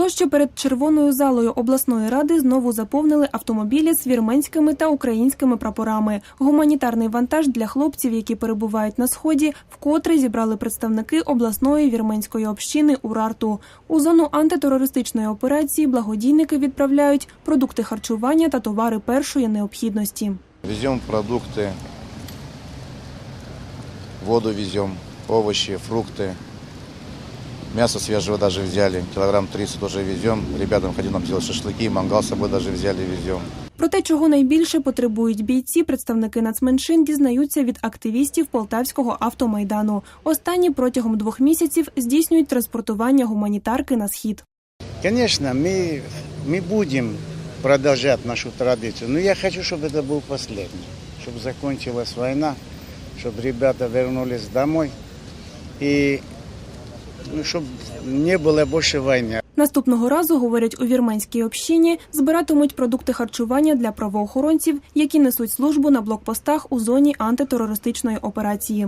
Площу перед червоною залою обласної ради знову заповнили автомобілі з вірменськими та українськими прапорами. Гуманітарний вантаж для хлопців, які перебувають на сході, вкотре зібрали представники обласної вірменської общини Урарту. У зону антитерористичної операції благодійники відправляють продукти харчування та товари першої необхідності. Везем продукты, воду везем, овощи, фрукты. Мясо свежего даже взяли, килограмм 30 тоже везем. Ребятам хотим нам делать шашлыки, мангал с собой даже взяли, везем. Про те, чого найбільше потребують бійці, представники нацменшин дізнаються від активістів Полтавського автомайдану. Останні протягом двох місяців здійснюють транспортування гуманітарки на схід. Конечно, мы, мы будем продолжать нашу традицию, но я хочу, чтобы это был последний, чтобы закончилась война, чтобы ребята вернулись домой и ну, чтобы не было больше войны. Наступного разу, говорять у вірменській общині, збиратимуть продукти харчування для правоохоронців, які несуть службу на блокпостах у зоні антитерористичної операції.